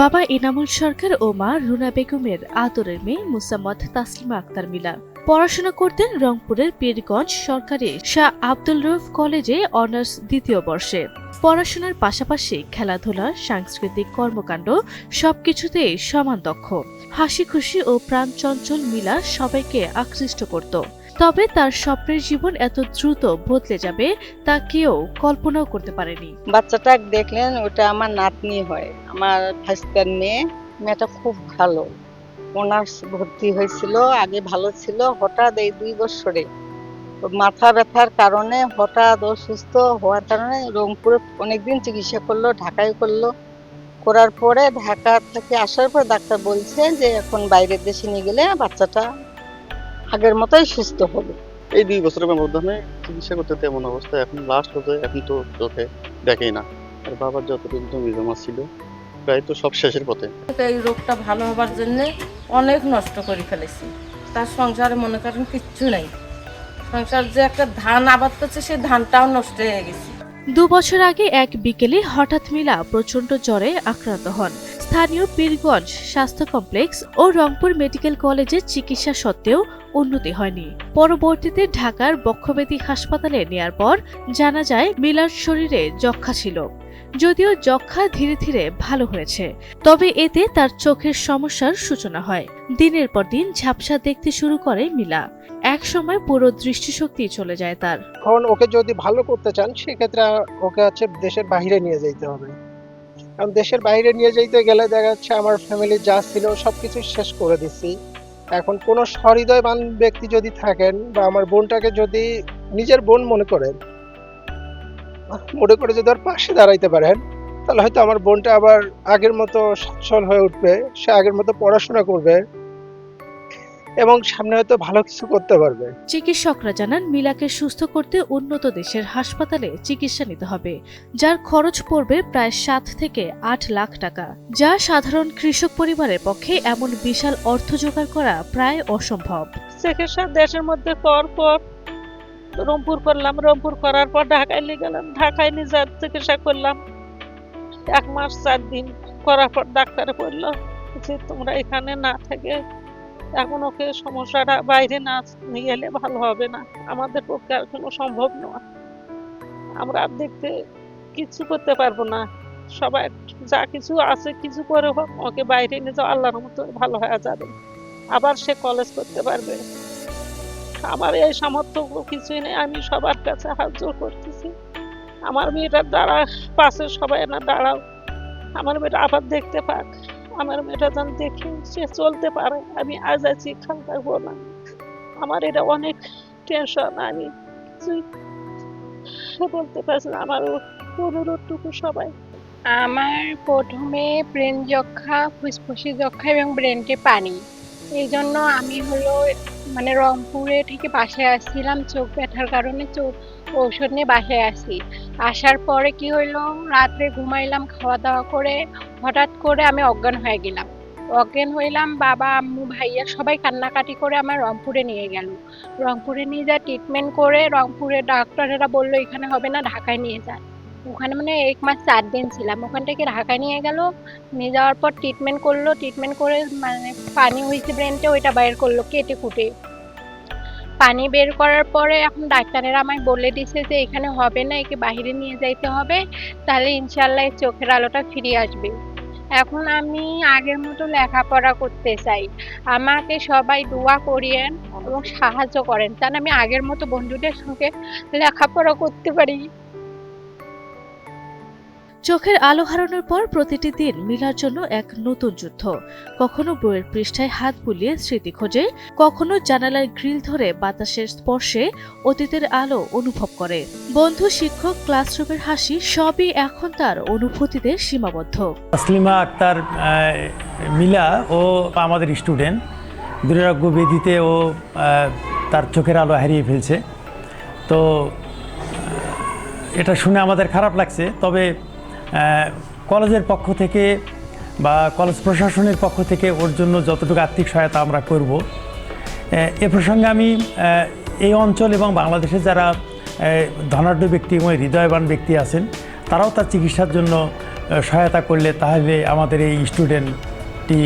বাবা এনামুল সরকার ও মা রুনা বেগমের আদরের মেয়ে মুসাম্মদ তাসলিমা আক্তার মিলা। পড়াশোনা করতেন রংপুরের পীরগঞ্জ সরকারি শাহ আব্দুল রউফ কলেজে অনার্স দ্বিতীয় বর্ষে। পড়াশোনার পাশাপাশি খেলাধুলা, সাংস্কৃতিক কর্মকাণ্ড সবকিছুতেই সমান দক্ষ। হাসি খুশি ও প্রাণচঞ্চল মিলা সবাইকে আকৃষ্ট করত। তবে তার স্বপ্নের জীবন এত দ্রুত বদলে যাবে তা কেউ কল্পনাও করতে পারেনি। বাচ্চাটা দেখলেন, ওটা আমার নাতনি হয়, আমার ভাস্তার মেয়ে। মেয়েটা খুব ভালো। অনার্স ভর্তি হয়েছিল, আগে ভালো ছিল। হঠাৎ এই দুই বছরে মাথা ব্যথার কারণে হঠাৎ অসুস্থ হওয়ার কারণে রংপুরে অনেকদিন চিকিৎসা করল, ঢাকায় করল। করার পরে ঢাকা থেকে আসার পর ডাক্তার বলছে যে, এখন বাইরের দেশে নিয়ে গেলে বাচ্চাটা আগের মতোই সুস্থ হবে। এই দুই বছরের ব্যবধানে চিকিৎসা করতে তেমন অবস্থা এখন লাস্ট হতে এখন তো চোখে দেখেই না। আর বাবার যতটুকু জমি জমা ছিল প্রায় তো সব শেষের পথে। এই রোগটা ভালো হবার জন্য অনেক নষ্ট করে ফেলেছি। তার সংসারে মনে করেন কিচ্ছু নাই। সংসার যে একটা ধান আবাদ করছে সেই ধানটাও নষ্ট হয়ে গেছে। দু বছর আগে এক বিকেলে হঠাৎ মিলা প্রচণ্ড জ্বরে আক্রান্ত হন। স্থানীয় পীরগঞ্জ স্বাস্থ্য কমপ্লেক্স ও রংপুর মেডিকেল কলেজে চিকিৎসা সত্ত্বেও উন্নতি হয়নি। পরবর্তীতে ঢাকার বক্ষব্যাধি হাসপাতালে নেয়ার পর জানা যায়, মিলার শরীরে যক্ষা ছিল। যদিও যক্ষা ধীরে ধীরে ভালো হয়েছে, তবে এতে তার চোখের সমস্যার সূচনা হয়। দিনের পর দিন ঝাপসা দেখতে শুরু করে মিলা। এক সময় পুরো দৃষ্টিশক্তি চলে যায় তার। এখন ওকে যদি ভালো করতে চান, সেক্ষেত্রে ওকে হচ্ছে দেশের বাইরে নিয়ে যেতে হবে। কারণ দেশের বাইরে নিয়ে যেতে গেলে দেখা যাচ্ছে আমার ফ্যামিলি যা ছিল সবকিছু শেষ করে দিছি। এখন কোনো সহৃদয়বান ব্যক্তি যদি থাকেন বা আমার বোনটাকে যদি নিজের বোন মনে করেন, মনে করে যদি ওর পাশে দাঁড়াইতে পারেন, তাহলে হয়তো আমার বোনটা আবার আগের মতো সচ্ছল হয়ে উঠবে, সে আগের মতো পড়াশোনা করবে এবং সামনে হয়তো ভালো কিছু করতে পারবে। চিকিৎসকরা জানান মিলাকে সুস্থ করতে উন্নত দেশের হাসপাতালে চিকিৎসা নিতে হবে যার খরচ পড়বে প্রায় সাত থেকে আট লাখ টাকা। যা সাধারণ কৃষক পরিবারের পক্ষে এমন বিশাল অর্থ জোগাড় করা প্রায় অসম্ভব। চিকিৎসা দেশের মধ্যে করার পর রংপুর করলাম রংপুর করার পর ঢাকায় নিয়ে গেলাম ঢাকায় নিয়ে যা চিকিৎসা করলাম। এক মাস চার দিন করার পর ডাক্তারে বলল যে তোমরা এখানে না থেকে এখন ওকে সমস্যাটা বাইরে না নিয়ে এলে ভালো হবে না। আমাদের পক্ষে আর কোনো সম্ভব নয়। আমরা আর দেখতে কিছু করতে পারব না। সবাই যা কিছু আছে কিছু করে হোক, ওকে বাইরে নিয়ে যাও, আল্লাহর মতো ভালো হয়ে যাবে। আবার সে কলেজ করতে পারবে। আমার এই সামর্থ্য কিছুই নেই, আমি সবার কাছে হাত জোর করতেছি। আমার মেয়েটার দ্বারা পাশে সবাই না দাঁড়াও। আমার মেয়েটা আবার দেখতে পাক। আমার মেয়েটা যেন দেখে সে চলতে পারে। আমি আজ আছি খাল থাকব না আমার এটা অনেক টেনশন আমি বলতে পারছি না। আমার অনুরোধটুকু সবাই। আমার প্রথমে ব্রেন যক্ষা, ফুসফুসি যক্ষা এবং ব্রেনটে পানি। এই জন্য আমি হলো মানে রংপুরে থেকে বাসায় আসছিলাম। চোখ ব্যথার কারণে চোখ ঔষধ নিয়ে বাসায় আসি। আসার পরে কি হইল, রাত্রে ঘুমাইলাম খাওয়া দাওয়া করে হঠাৎ করে আমি অজ্ঞান হয়ে গেলাম। অজ্ঞান হইলাম, বাবা, আম্মু, ভাইয়া সবাই কান্নাকাটি করে আমার রংপুরে নিয়ে গেল। রংপুরে নিয়ে যা ট্রিটমেন্ট করে, রংপুরে ডাক্তারেরা বলল, এখানে হবে না, ঢাকায় নিয়ে যান ওখানে মানে এক মাস চার দিন ছিলাম। ওখান থেকে ঢাকায় নিয়ে গেল, নিয়ে যাওয়ার পর ট্রিটমেন্ট করল। ট্রিটমেন্ট করে মানে পানি হয়েছে ব্রেনটে ওইটা বাইর করল কেটে কুটে পানি বের করার পরে এখন ডাক্তারেরা আমায় বলে দিছে যে এখানে হবে না, একে বাহিরে নিয়ে যাইতে হবে, তাহলে ইনশাল্লাহ চোখের আলোটা ফিরে আসবে। এখন আমি আগের মতো লেখাপড়া করতে চাই। আমাকে সবাই দোয়া করিয়েন এবং সাহায্য করেন। তাহলে আমি আগের মতো বন্ধুদের সঙ্গে লেখাপড়া করতে পারি। চোখের আলো হারানোর পর প্রতিটি দিন মিলার জন্য এক নতুন যুদ্ধ। কখনো বইয়ের পৃষ্ঠায় হাত বুলিয়ে স্মৃতি খোঁজে, কখনো জানালার গ্রিল ধরে বাতাসের স্পর্শে অতীতের আলো অনুভব করে। বন্ধু, শিক্ষক, ক্লাসরুমের হাসি সবই এখন তার অনুভূতিতে সীমাবদ্ধ। তাসলিমা আক্তার মিলা ও আমাদের স্টুডেন্ট। দুরারোগ্য বেদিতে ও তার চোখের আলো হারিয়ে ফেলছে। তো এটা শুনে আমাদের খারাপ লাগছে, তবে কলেজের পক্ষ থেকে বা কলেজ প্রশাসনের পক্ষ থেকে ওর জন্য যতটুকু আর্থিক সহায়তা আমরা করব। এ প্রসঙ্গে আমি এই অঞ্চল এবং বাংলাদেশে যারা ধনাঢ্য ব্যক্তি এবং হৃদয়বান ব্যক্তি আছেন, তারাও তার চিকিৎসার জন্য সহায়তা করলে তাহলে আমাদের এই স্টুডেন্টটি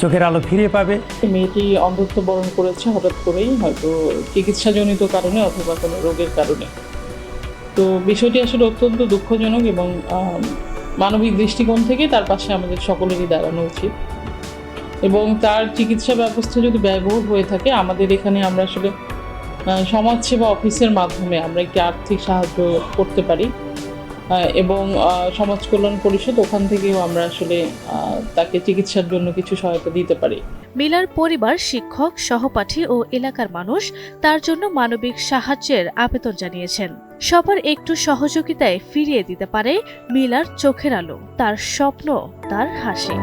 চোখের আলো ফিরে পাবে। মেয়েটি অন্ধত্ব বরণ করেছে হঠাৎ করেই, হয়তো চিকিৎসাজনিত কারণে অথবা কোনো রোগের কারণে। তো বিষয়টি আসলে অত্যন্ত দুঃখজনক এবং মানবিক দৃষ্টিকোণ থেকে তার পাশে আমাদের সকলেরই দাঁড়ানো উচিত। এবং তার চিকিৎসা ব্যবস্থা যদি ব্যয়বহুল হয়ে থাকে, আমাদের এখানে আমরা আসলে সমাজসেবা অফিসের মাধ্যমে আমরা একটি আর্থিক সাহায্য করতে পারি। এবং সমাজ কল্যাণ পরিষদ, ওখান থেকেও আমরা আসলে তাকে চিকিৎসার জন্য কিছু সহায়তা দিতে পারি। মিলার পরিবার, শিক্ষক, সহপাঠী ও এলাকার মানুষ তার জন্য মানবিক সাহায্যের আবেদন জানিয়েছেন। সবার একটু সহযোগিতায় ফিরিয়ে দিতে পারে মিলার চোখের আলো, তার স্বপ্ন, তার হাসি।